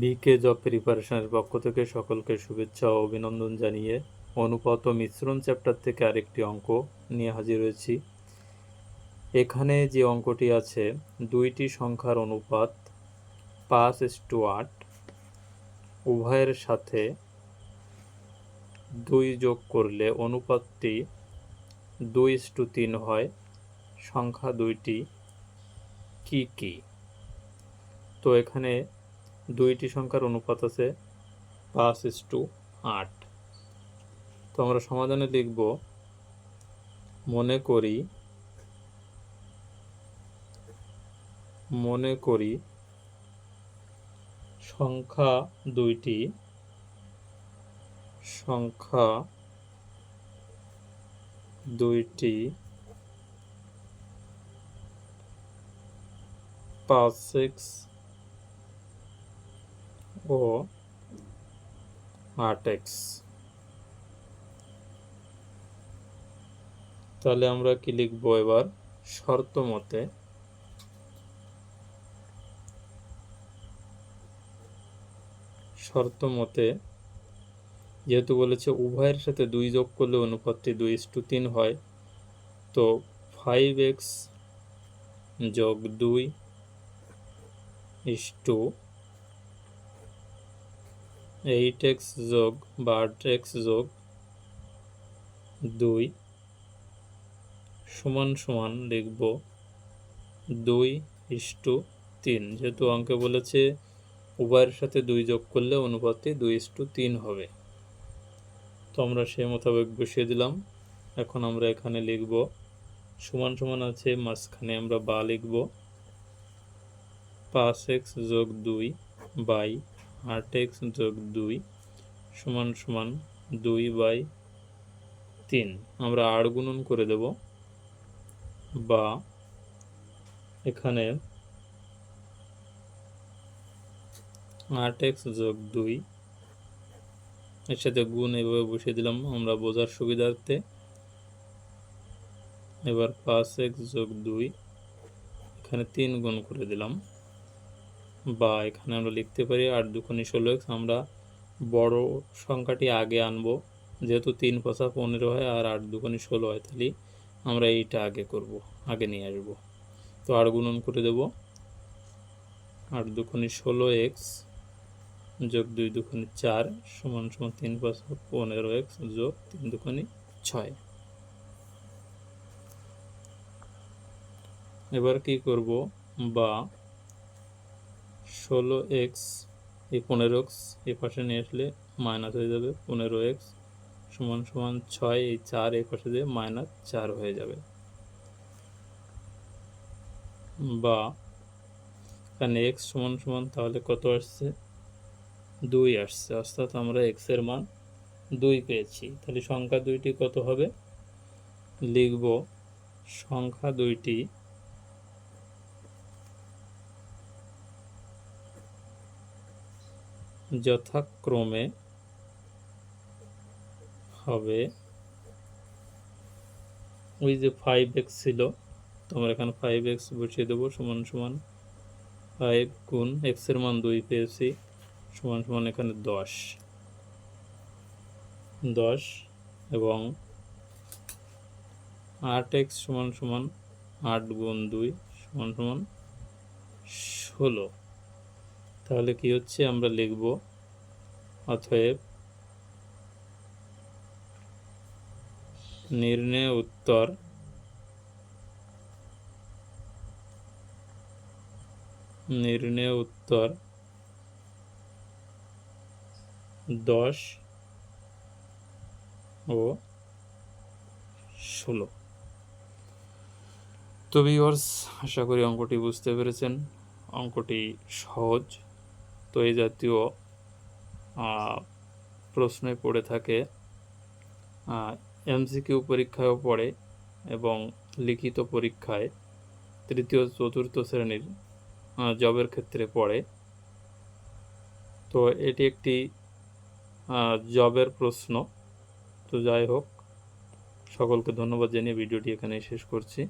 বিকে job প্রিপারেশনের পক্ষ থেকে সকলকে শুভেচ্ছা ও অভিনন্দন জানিয়ে অনুপাত ও মিশ্রণ চ্যাপ্টার থেকে আরেকটি অঙ্ক নিয়ে হাজির হয়েছি। এখানে যে অঙ্কটি আছে, দুইটি সংখ্যার অনুপাত পাঁচ এস টু আট উভয়ের সাথে দুই যোগ করলে অনুপাতটি দুই ইস টু তিন হয়। সংখ্যা দুইটি কি কি? তো এখানে দুইটি সংখ্যার অনুপাত আছে পাঁচ ইস টু আট। তো আমরা সমাধানে লিখব, মনে করি মনে করি সংখ্যা দুইটি সংখ্যা দুইটি পাঁচ, সিক্স ও আট এক্স তাহলে আমরা কি লিখব এবার? শর্ত মতে শর্ত মতে যেহেতু বলেছে উভয়ের সাথে দুই যোগ করলে অনুপাতটি দুই টু তিন হয়, তো ফাইভ এক্স যোগ দুই ইস টু এইট এক্স যোগ বা আট এক্স যোগ দুই সমান সমান লিখব দুই ইস টু তিন। যেহেতু অঙ্কে বলেছে উভয়ের সাথে দুই যোগ করলে অনুপাতটি দুই ইস টু তিন হবে। তো আমরা সে মোতাবেক বসিয়ে দিলাম। এখন আমরা এখানে লিখব সমান সমান আছে মাঝখানে আমরা বা লিখব পাঁচ এক্স যোগ দুই বাই আট এক্স যোগ দুই সমান সমান দুই বাই তিন। আমরা আট গুণন করে দেব বা এখানে আট এক্স যোগ দুই এর সাথে গুণ এভাবে বসিয়ে দিলাম। আমরা বোঝার সুবিধার্থে এবার পাঁচ এক্স যোগ দুই, এখানে তিন গুণ করে দিলাম। বা এখানে আমরা লিখতে পারি আট দুখানি ষোলো এক্স আমরা বড় সংখ্যাটি আগে আনব। যেহেতু তিন পাঁচা পনেরো হয় আর আট দুখানি ষোলো হয়, তাহলে আমরা এইটা আগে করব, আগে নিয়ে আসব। তো আট গুণন করে দেব। আট দুখানি ষোলো এক্স যোগ দুই দুখানি চার সমান সমান তিন পাঁচ পনেরো এক্স যোগ তিন দুখানি ছয়। এবার কি করব? বা ষোলো এক্স, এই পনেরো এক্স, এই পাশে নিয়ে আসলে মাইনাস হয়ে যাবে পনেরো এক্স, সমান সমান ছয়, এই চার এই পাশে দিয়ে মাইনাস চার হয়ে যাবে। বা এখানে এক্স সমান সমান তাহলে কত আসছে? দুই আসছে, অর্থাৎ আমরা এক্সের মান দুই পেয়েছি। তাহলে সংখ্যা দুইটি কত হবে? লিখব, সংখ্যা দুইটি যথাক্রমে হবে। ওই যে ফাইভ এক্স ছিল তোমার এখানে ফাইভ এক্স বসিয়ে দেবো, সমান সমান ফাইভ গুণ এক্সের মান দুই পেয়েছি, সমান সমান এখানে দশ। দশ এবং আট এক্স সমান সমান আট গুণ দুই সমান সমান ষোলো। তাহলে কি হচ্ছে? আমরা লিখব অতএব নির্ণয় উত্তর নির্ণয় উত্তর দশ ও ষোলো। তো ভিওর্স আশা করি অঙ্কটি বুঝতে পেরেছেন। অঙ্কটি সহজ। তো এই জাতীয় প্রশ্নে পড়ে থাকে এমসিকিউ পরীক্ষায়ও পড়ে এবং লিখিত পরীক্ষায় তৃতীয়, চতুর্থ শ্রেণির জবের ক্ষেত্রে পড়ে। তো এটি একটি জবের প্রশ্ন। তো যাই হোক, সকলকে ধন্যবাদ জানিয়ে ভিডিওটি এখানে শেষ করছি।